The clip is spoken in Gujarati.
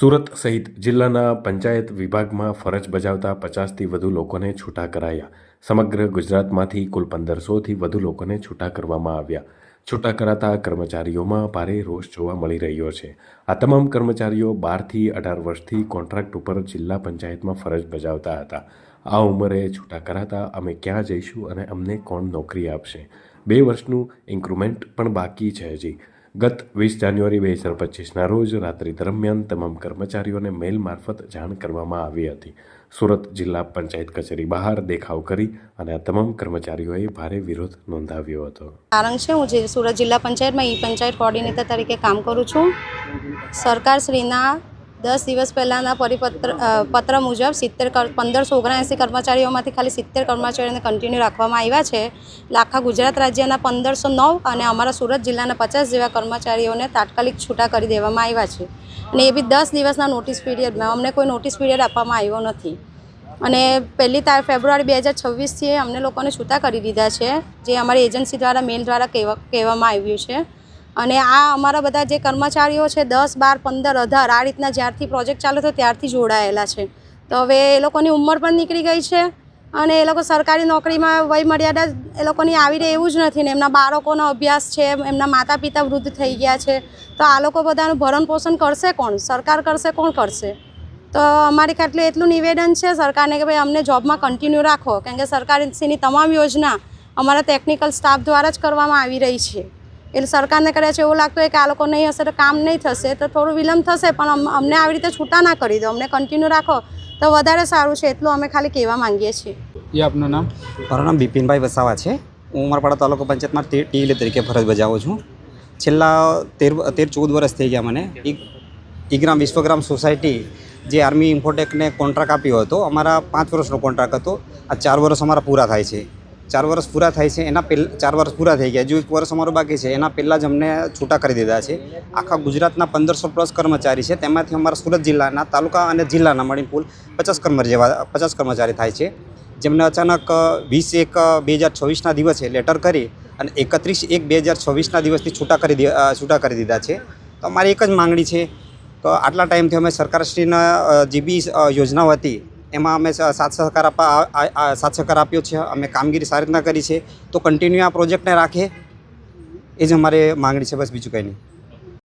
સુરત સહિત જિલ્લાના પંચાયત વિભાગમાં ફરજ બજાવતા પચાસથી વધુ લોકોને છૂટા કરાયા. સમગ્ર ગુજરાતમાંથી કુલ પંદરસોથી વધુ લોકોને છૂટા કરવામાં આવ્યા. છૂટા કરાતા કર્મચારીઓમાં ભારે રોષ જોવા મળી રહ્યો છે. આ તમામ કર્મચારીઓ બારથી અઢાર વર્ષથી કોન્ટ્રાક્ટ ઉપર જિલ્લા પંચાયતમાં ફરજ બજાવતા હતા. આ ઉંમરે છૂટા કરાતા અમે ક્યાં જઈશું અને અમને કોણ નોકરી આપશે? બે વર્ષનું ઇન્ક્રુમેન્ટ પણ બાકી છે હજી. ગત વીસ જાન્યુઆરી બે હજાર પચીસના રોજ રાત્રિ દરમિયાન તમામ કર્મચારીઓને મેલ મારફત જાણ કરવામાં આવી હતી. સુરત જિલ્લા પંચાયત કચેરી બહાર દેખાવ કરી અને આ તમામ કર્મચારીઓએ ભારે વિરોધ નોંધાવ્યો હતો. કારણ છે. હું જે સુરત જિલ્લા પંચાયતમાં ઈ પંચાયત કોર્ડિનેટર તરીકે કામ કરું છું. સરકારશ્રીના દસ દિવસ પહેલાંના પરિપત્ર પત્ર મુજબ સિત્તેર પંદરસો ઓગણએંસી કર્મચારીઓમાંથી ખાલી સિત્તેર કર્મચારીઓને કન્ટિન્યુ રાખવામાં આવ્યા છે. લાખા ગુજરાત રાજ્યના પંદરસો નવ અને અમારા સુરત જિલ્લાના પચાસ જેવા કર્મચારીઓને તાત્કાલિક છૂટા કરી દેવામાં આવ્યા છે. અને એ બી દસ દિવસના નોટિસ પીરિયડમાં અમને કોઈ નોટિસ પીરિયડ આપવામાં આવ્યો નથી. અને પહેલી તાર, ફેબ્રુઆરી બે હજાર છવ્વીસથી અમને લોકોને છૂટા કરી દીધા છે, જે અમારી એજન્સી દ્વારા મેલ દ્વારા કહેવા, કહેવામાં આવ્યું છે. અને આ અમારા બધા જે કર્મચારીઓ છે, દસ, બાર, પંદર, અઢાર, આ રીતના જ્યારથી પ્રોજેક્ટ ચાલુ થયો ત્યારથી જોડાયેલા છે. તો હવે એ લોકોની ઉંમર પણ નીકળી ગઈ છે અને એ લોકો સરકારી નોકરીમાં વય મર્યાદા એ લોકોની આવી રહે એવું જ નથી ને એમના બાળકોનો અભ્યાસ છે, એમના માતા પિતા વૃદ્ધ થઈ ગયા છે. તો આ લોકો બધાનું ભરણ પોષણ કરશે કોણ? સરકાર કરશે, કોણ કરશે? તો અમારી ખાતર એટલું નિવેદન છે સરકારને કે ભાઈ અમને જોબમાં કન્ટિન્યુ રાખો. કારણ કે સરકારશ્રીની તમામ યોજના અમારા ટેકનિકલ સ્ટાફ દ્વારા જ કરવામાં આવી રહી છે. એટલે સરકારને કદાચ એવું લાગતું હોય કે આ લોકો નહીં હશે તો કામ નહીં થશે તો થોડું વિલંબ થશે પણ અમને આવી રીતે છૂટા ના કરી દો અમને કન્ટિન્યુ રાખો તો વધારે સારું છે એટલું અમે ખાલી કહેવા માંગીએ છીએ. એ આપનું નામ? મારું નામ બિપિનભાઈ વસાવા છે. હું ઉમરપાડા તાલુકા પંચાયતમાં ટીવીલે તરીકે ફરજ બજાવું છું. છેલ્લા તેર તેર ચૌદ વર્ષ થઈ ગયા મને. ઈગ્રામ વિશ્વગ્રામ સોસાયટી જે આર્મી ઇમ્ફોટેકને કોન્ટ્રાક્ટ આપ્યો હતો અમારા પાંચ વર્ષનો કોન્ટ્રાક્ટ હતો. આ ચાર વર્ષ અમારા પૂરા થાય છે. ચાર વર્ષ પૂરા થાય છે, એના પહેલાં ચાર વર્ષ પૂરા થઈ ગયા. હજુ એક વર્ષ અમારું બાકી છે, એના પહેલાં જ અમને છૂટા કરી દીધા છે. આખા ગુજરાતના પંદરસો પ્લસ કર્મચારી છે, તેમાંથી અમારા સુરત જિલ્લાના, તાલુકા અને જિલ્લાના મળીને કુલ પચાસ કર્મ જેવા, પચાસ કર્મચારી થાય છે. જેમને અચાનક વીસ એક બે હજાર છવ્વીસના દિવસે લેટર કરી અને એકત્રીસ એક બે હજાર છવ્વીસના દિવસથી છૂટા કરી છૂટા કરી દીધા છે. તો અમારી એક જ માંગણી છે, તો આટલા ટાઈમથી અમે સરકારશ્રીના જે બી યોજનાઓ હતી એમાં અમે સાથ સહકાર આપવા સાથ સહકાર આપ્યો છે. અમે કામગીરી સારી રીતના કરી છે. તો કન્ટિન્યુ આ પ્રોજેક્ટને રાખે. એ જ અમારે માંગણી છે. બસ બીજું કંઈ નહીં.